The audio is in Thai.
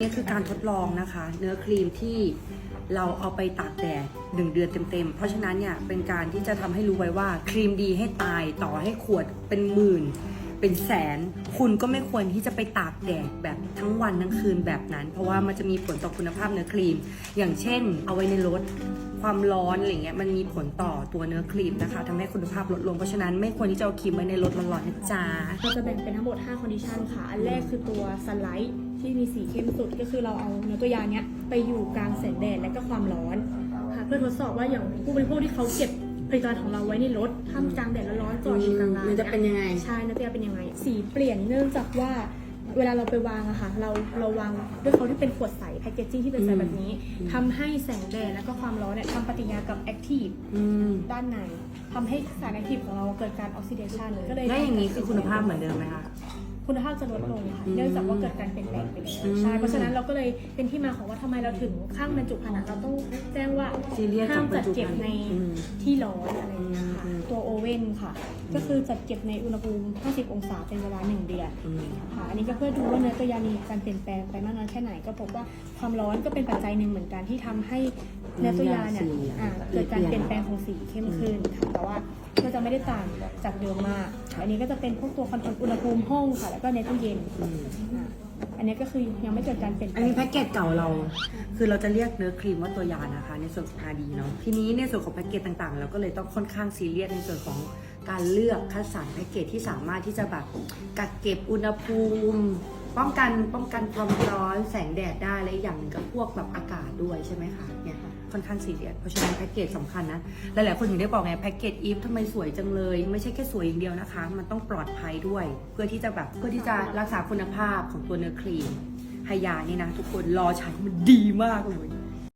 นี่คือการทดลองนะคะ เนื้อครีมที่เราเอาไปตากแดดหนึ่งเดือนเต็มๆ เพราะฉะนั้นเนี่ยเป็นการที่จะทำให้รู้ไว้ว่าครีมดีให้ตายต่อให้ขวดเป็นหมื่น เป็นแสน คุณก็ไม่ควรที่จะไปตากแดดแบบทั้งวันทั้งคืนแบบนั้น เพราะว่ามันจะมีผลต่อคุณภาพเนื้อครีม อย่างเช่น เอาไว้ในรถความร้อนอะไรเงี้ยมันมีผลต่อตัวเนื้อครีมนะคะทำให้คุณภาพลดลงเพราะฉะนั้นไม่ควรที่จะเอาครีมไว้ในรถร้อนๆนะจ๊ะเราจะแบ่งเป็นทั้งหมด 5 คอนดิชันค่ะ อันแรกคือตัวสไลด์ที่มีสีเข้มสุดก็คือเราเอาเนื้อตัวยาเนี้ยไปอยู่กลางแสงแดดและก็ความร้อนค่ะเพื่อทดสอบว่าอย่างผู้บริโภคที่เขาเก็บ ผลิตภัณฑ์ของเราไว้ในรถท่ามกลางแดดร้อนๆจอดอยู่กลางร้านมันจะเป็นยังไง ใช่เนื้อตัวยาเป็นยังไง สีเปลี่ยนเนื่องจากว่าเวลาเราไปวางอะค่ะ เราเราวางด้วยเขาที่เป็นขวดใสแพคเกจจิ้งที่เป็นใสแบบนี้ทำให้แสงแดดและก็ความร้อนเนี่ยทำปฏิกิริยากับแอคทีฟอืมด้านในทำให้สารแอคทีฟของเราเกิดการออกซิเดชันก็เลยแล้วอย่างนี้คือคุณภาพเหมือนเดิมไหมคะ คุณภาพจะลดลงค่ะอืมเนื่องจากว่าเกิดการเปลี่ยนแปลงไปแล้วอืมใช่เพราะฉะนั้นเราก็เลยเป็นที่มาของว่าทำไมเราถึงข้างบรรจุภัณฑ์อะเราต้องแจ้งว่าซีเรียสห้ามจัดกับบรรจุเก็บในอืมที่ร้อนอะไรอย่างเงี้ยค่ะอืมตัวโอเว่นค่ะ ก็คือจัดเก็บในอุณหภูมิ 50 องศาเป็นเวลา 1 เดือนอืมค่ะอันนี้ก็เพื่อดูว่าเนื้อตัวยามีการเปลี่ยนแปลงไปมากน้อยแค่ไหนก็พบว่าความร้อนก็เป็นปัจจัยหนึ่งเหมือนกันที่ทำให้เนื้อตัวยาเนี่ยสีอ่าเกิดการเปลี่ยนแปลงของสีเข้มขึ้นค่ะแต่ว่าก็จะไม่ได้ต่างจากเดิมมาก อันนี้ก็จะเป็นพวกตัวคอนโทรลอุณหภูมิห้องค่ะ แล้วก็ในตู้เย็นอะอันนี้ก็คือยังไม่เกิดการเปลี่ยนแปอันง นี้แพ็กเกจเก่าเรา คือเราจะเรียกเนื้อครีมว่าตัวยานะคะ ในส่วนของ RD เนาะ ทีนี้ในส่วนของแพ็กเกจต่างๆ เราก็เลยต้องค่อนข้างซีเรียสในส่วนของการเลือกคัดสรรแพ็กเกจที่สามารถที่จะแบบกักเก็บอุณหภูมิ ป้องกันป้องกันความร้อนแสงแดดได้และอีกอย่างหนึ่งก็พวกแบบอากาศด้วยใช่ไหมคะเนี่ยค่อนข้างสีเรียสเพราะฉะนั้นแพ็กเกจสำคัญนะหลายๆคนถึงได้บอกไงแพ็กเกจอีฟทำไมสวยจังเลย ไม่ใช่แค่สวยอย่างเดียวนะคะ มันต้องปลอดภัยด้วย เพื่อที่จะแบบเพื่อที่จะรักษาคุณภาพของตัวเนื้อครีมไฮยานี่นะ ทุกคนรอใช้มันดีมากเลย